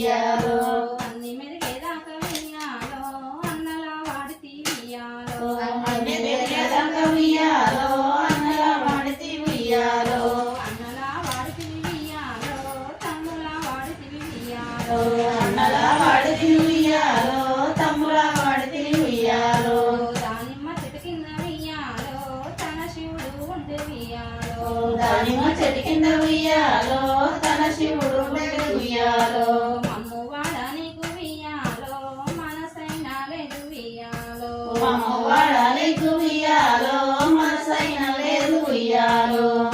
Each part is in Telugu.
ఉయ్యాలో అన్ని మెరిగేదాకా వెయ్యాలో? అన్నలా వాడితి వెయ్యాలో అన్ని పెరిగేదాకా ఉయ్యాలో అన్నలా వాడితి ఉయ్యాలో అన్నలా వాడితి వెయ్యాలో తమ్ములా వాడితి వెయ్యాలో అన్నలా వాడితి ఉయ్యాలో తమ్ములా వాడితి ఉయ్యాలో దానిమ్మ చెట్టు కింద వెయ్యాలో? తన శివుడు ఉండే వెయ్యాలో? దానిమ్మ చెట్టు కింద ఉయ్యాలో వెయ్యాలో అమ్మవాడలేకు ఉయ్యాలో మనసైన లేదు ఉయ్యాలో.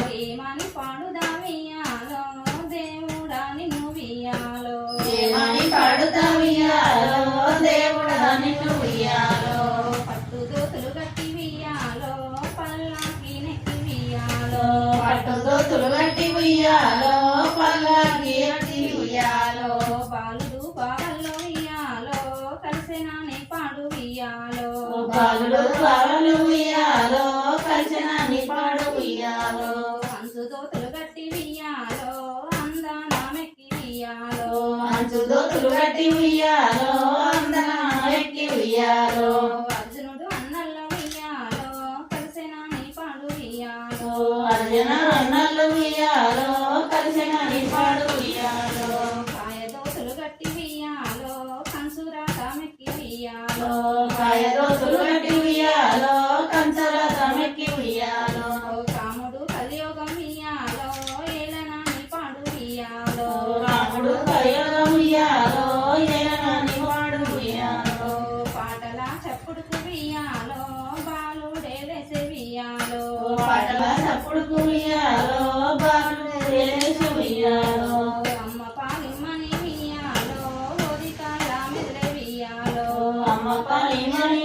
బాలుడు బావలు ఉయ్యాలో కలిసినాని పాడు ఉయ్యాలో. అంచు దోతులు గట్టి దోతులు గట్టి ఉయ్యాలో అర్జునుడు అన్నల్లో పాడు ఉయ్యాలో. పాడు పాటల చప్పుడు ఉయ్యాలో బాలు వేసి ఉయ్యాలో అమ్మ పాలిమ్మని వెయ్యాలో ఓదికాల మెదిలే వెయ్యాలో అమ్మ పని మని